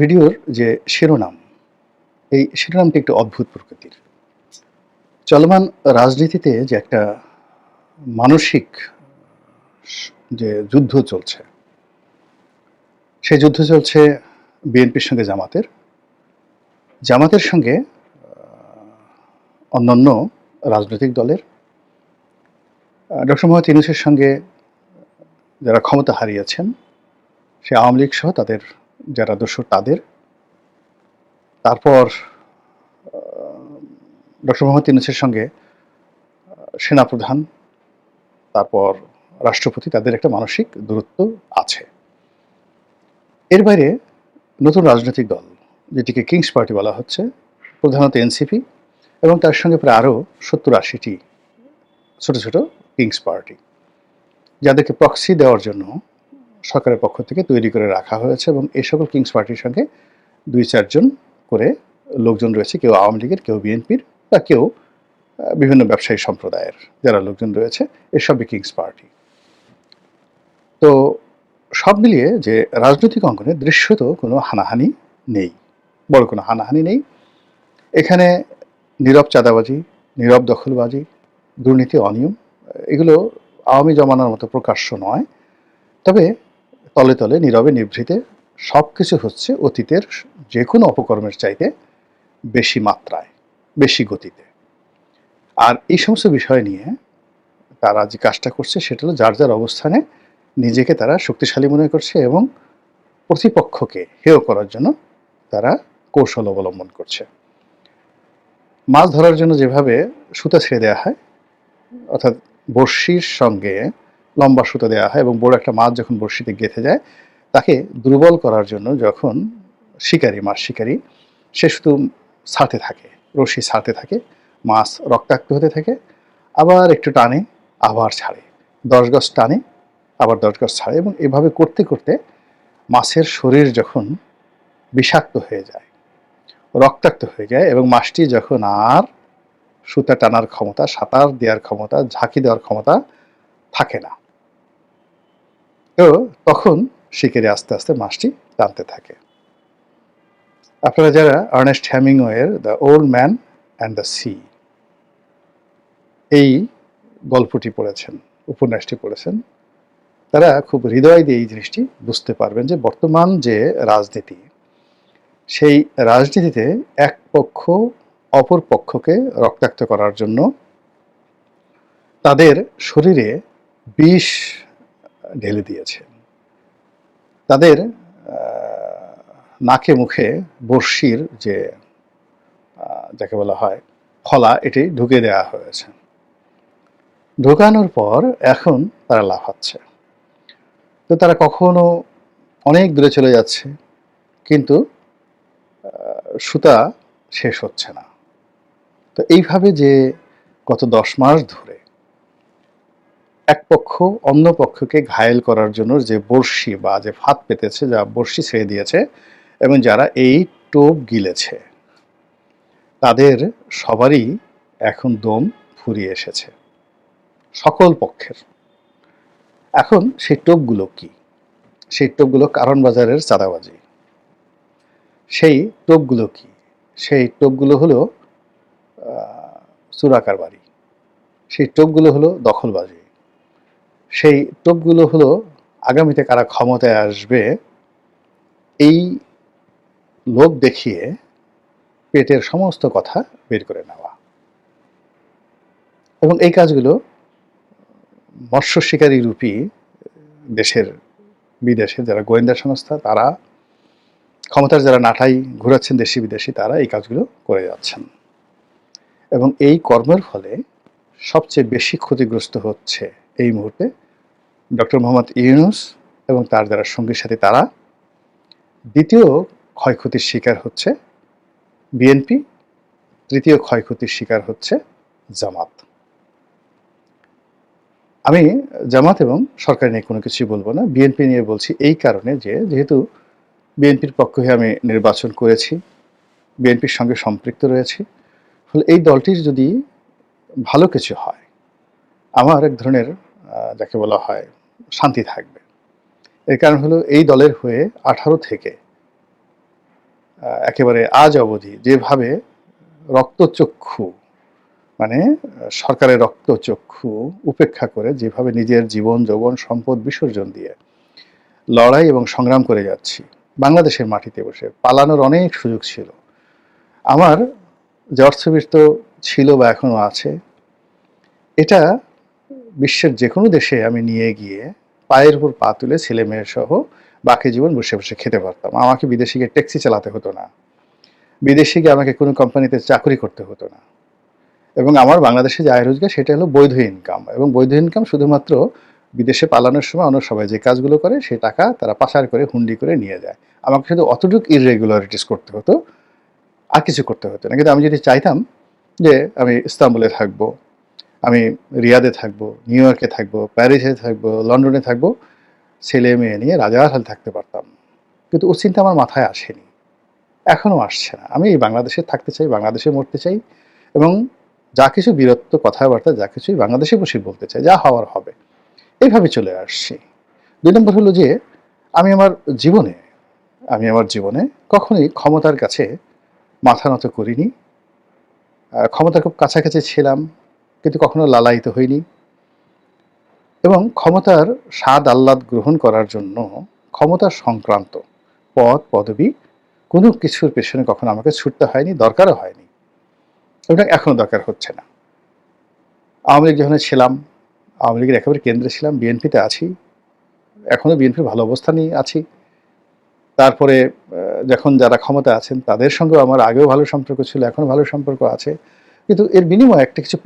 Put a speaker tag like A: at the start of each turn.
A: ভিডিওর যে শিরোনাম, এই শিরোনামটি একটু অদ্ভুত প্রকৃতির। চলমান রাজনীতিতে যে একটা মানসিক যে যুদ্ধ চলছে সেই যুদ্ধ চলছে বিএনপির সঙ্গে জামাতের। জামাতের সঙ্গে অন্যান্য রাজনৈতিক দলের। ডক্টর মোহাম্মদ ইউনুসের সঙ্গে যারা ক্ষমতা হারিয়েছেন, সে আওয়ামী লীগ সহ তাদের যারা দোষর তাদের। তারপর ডক্টর মোহাম্মদ ইউনুসের সঙ্গে সেনাপ্রধান, তারপর রাষ্ট্রপতি, তাদের একটা মানসিক দূরত্ব আছে। এর বাইরে নতুন রাজনৈতিক দল, যেটিকে কিংস পার্টি বলা হচ্ছে, প্রধানত এনসিপি এবং তার সঙ্গে প্রায় আরও সত্তর আশিটি ছোট ছোট কিংস পার্টি, যাদেরকে প্রক্সি দেওয়ার জন্য সরকারের পক্ষ থেকে তৈরি করে রাখা হয়েছে এবং এই সকল কিংস পার্টির সঙ্গে দুই চারজন করে লোকজন রয়েছে, কেউ আওয়ামী লীগের, কেউ বিএনপির বা কেউ বিভিন্ন ব্যবসায়ী সম্প্রদায়ের যারা লোকজন রয়েছে এসবই কিংস পার্টি। তো সব মিলিয়ে যে রাজনৈতিক অঙ্গনে দৃশ্যত কোনো হানাহানি নেই, বড় কোনো হানাহানি নেই। এখানে নীরব চাঁদাবাজি, নীরব দখলবাজি, দুর্নীতি অনিয়ম, এগুলো আওয়ামী জমানার মতো প্রকাশ্য নয়। তবে তলে তলে, নীরবে নিভৃতে সব কিছু হচ্ছে অতীতের যে কোনো অপকর্মের চাইতে বেশি মাত্রায়, বেশি গতিতে। আর এই সমস্ত বিষয় নিয়ে তারা যে কাজটা করছে, সেটা হলো যার যার অবস্থানে নিজেকে তারা শক্তিশালী মনে করছে এবং প্রতিপক্ষকে হেয় করার জন্য তারা কৌশল অবলম্বন করছে। মাছ ধরার জন্য যেভাবে সুতা ছেড়ে দেওয়া হয়, অর্থাৎ বড়শির সঙ্গে লম্বা সুতা দেওয়া হয় এবং বড় একটা মাছ যখন বড়শিতে গেঁথে যায়, তাকে দুর্বল করার জন্য যখন শিকারী, মাছ শিকারী, সে শুধু ছাড়তে থাকে, রশি ছাড়তে থাকে, মাছ রক্তাক্ত হতে থাকে, আবার একটু টানে, আবার ছাড়ে। দশ গজ টানে, আবার দশ গজ ছাড়ে এবং এভাবে করতে করতে মাছের শরীর যখন বিষাক্ত হয়ে যায়, রক্তাক্ত হয়ে যায় এবং মাছটি যখন আর সুতা টানার ক্ষমতা, সাঁতার দেওয়ার ক্ষমতা, ঝাঁকি দেওয়ার ক্ষমতা থাকে না। তো তখন শিকারি আস্তে আস্তে মাছটি টানতে থাকে। আপনারা যারা Ernest হ্যামিংওয়ের the old man and the sea, এই গল্পটি পড়েছেন, উপন্যাসটি পড়েছেন, তারা খুব হৃদয় দিয়ে এই জিনিসটি বুঝতে পারবেন যে বর্তমান যে রাজনীতি, সেই রাজনীতিতে এক পক্ষ অপর পক্ষকে রক্তাক্ত করার জন্য তাদের শরীরে বিষ ঢেলে দিয়েছে। তাদের নাকে মুখে বর্ষির যে যাকে বলা হয় ফলা এটি ঢুকে দেওয়া হয়েছে। ঢোকানোর পর এখন তারা লাফাচ্ছে তো তারা কখনো অনেক দূরে চলে যাচ্ছে, কিন্তু সুতা শেষ হচ্ছে না। তো এইভাবে যে গত দশ মাস ধরে এক পক্ষ অন্য পক্ষকে ঘায়েল করার জন্য যে বড়শি বা যে ফাঁদ পেতেছে, যা বড়শি ছেড়ে দিয়েছে এবং যারা এই টোপ গিলেছে, তাদের সবারই এখন দম ফুরিয়ে এসেছে। সকল পক্ষের। এখন সেই টোপগুলো কি? সেই টোপগুলো কারণ বাজারের চাঁদাবাজি। সেই টোপগুলো কি? সেই টোপগুলো হলো চুরাকার বাড়ি সেই টোপগুলো হলো দখলবাজি। সেই টোপগুলো হলো আগামীতে কারা ক্ষমতায় আসবে, এই লোভ দেখিয়ে পেটের সমস্ত কথা বের করে নেওয়া। এবং এই কাজগুলো মৎস্য শিকারী রূপী দেশের বিদেশে যারা গোয়েন্দা সংস্থা, তারা ক্ষমতার যারা নাটাই ঘুরাচ্ছেন দেশি বিদেশি, তারা এই কাজগুলো করে যাচ্ছেন। এবং এই কর্মের ফলে সবচেয়ে বেশি ক্ষতিগ্রস্ত হচ্ছে এই মুহূর্তে ডক্টর মোহাম্মদ ইউনুস এবং তার যারা সঙ্গীর সাথে তারা দ্বিতীয় ক্ষয়ক্ষতির শিকার হচ্ছে বিএনপি, তৃতীয় ক্ষয়ক্ষতির শিকার হচ্ছে জামাত। আমি জামাত এবং সরকার নিয়ে কোনো কিছুই বলব না। বিএনপি নিয়ে বলছি এই কারণে যে, যেহেতু বিএনপির পক্ষ হয়ে আমি নির্বাচন করেছি, বিএনপির সঙ্গে সম্পৃক্ত রয়েছি, ফলে এই দলটির যদি ভালো কিছু হয়, আমার এক ধরনের যাকে বলা হয় শান্তি থাকবে। এর কারণ হলো এই দলের হয়ে আঠারো থেকে একেবারে আজ অবধি যেভাবে রক্তচক্ষু মানে সরকারের রক্তচক্ষু উপেক্ষা করে যেভাবে নিজের জীবন, যৌবন, সম্পদ বিসর্জন দিয়ে লড়াই এবং সংগ্রাম করে যাচ্ছি, বাংলাদেশের মাটিতে বসে পালানোর অনেক সুযোগ ছিল। আমার যে অর্থবিত্ত ছিল বা এখনও আছে, এটা বিশ্বের যে কোনো দেশে আমি নিয়ে গিয়ে পায়ের উপর পা তুলে ছেলে মেয়ের সহ বাকি জীবন বসে বসে খেতে পারতাম। আমাকে বিদেশে গিয়ে ট্যাক্সি চালাতে হতো না। বিদেশে গিয়ে আমাকে কোনো কোম্পানিতে চাকরি করতে হতো না। এবং আমার বাংলাদেশে যে আয় রোজগার, সেটা হলো বৈধ ইনকাম এবং বৈধ ইনকাম শুধুমাত্র বিদেশে পালানোর সময় অন্য সবাই যে কাজগুলো করে সেই টাকা তারা পাচার করে, হুন্ডি করে নিয়ে যায়। আমাকে শুধু অতটুকু ইররেগুলারিটিস করতে হতো, আর কিছু করতে হতো না। কিন্তু আমি যদি চাইতাম যে আমি ইস্তাম্বুলে থাকব আমি রিয়াদে থাকব নিউ ইয়র্কে থাকব প্যারিসে থাকব লন্ডনে থাকব ছেলে মেয়ে নিয়ে রাজার হাল থাকতে পারতাম। কিন্তু ও চিন্তা আমার মাথায় আসেনি। এখনও আসছে না। আমি এই বাংলাদেশে থাকতে চাই বাংলাদেশে মরতে চাই এবং যা কিছু বীরত্ব কথাবার্তা যা কিছুই বাংলাদেশে বসে বলতে চাই যা হওয়ার হবে। এইভাবে চলে আসছি। দুই নম্বর হলো যে আমি আমার জীবনে আমি আমার জীবনে কখনোই ক্ষমতার কাছে মাথা নত করিনি। আহ, ক্ষমতার খুব কাছাকাছি ছিলাম। কিন্তু কখনো লালায়িত হইনি এবং ক্ষমতার স্বাদ আহ্লাদ গ্রহণ করার জন্য ক্ষমতা সংক্রান্ত পদ, পদবি কোনো কিছুর পেছনে কখনো আমাকে ছুটতে হয়নি, দরকারও হয়নি। ওটা এখনও দরকার হচ্ছে না। আওয়ামী লীগ যখন ছিলাম, আওয়ামী লীগের একেবারে কেন্দ্রে ছিলাম, বিএনপিতে আছি। এখনও বিএনপির ভালো অবস্থানেই আছি। তারপরে যখন যারা ক্ষমতা আছেন, তাদের সঙ্গে আমার আগেও ভালো সম্পর্ক ছিল, এখনও ভালো সম্পর্ক আছে। কিন্তু এর বিনিময়ে একটা কিছু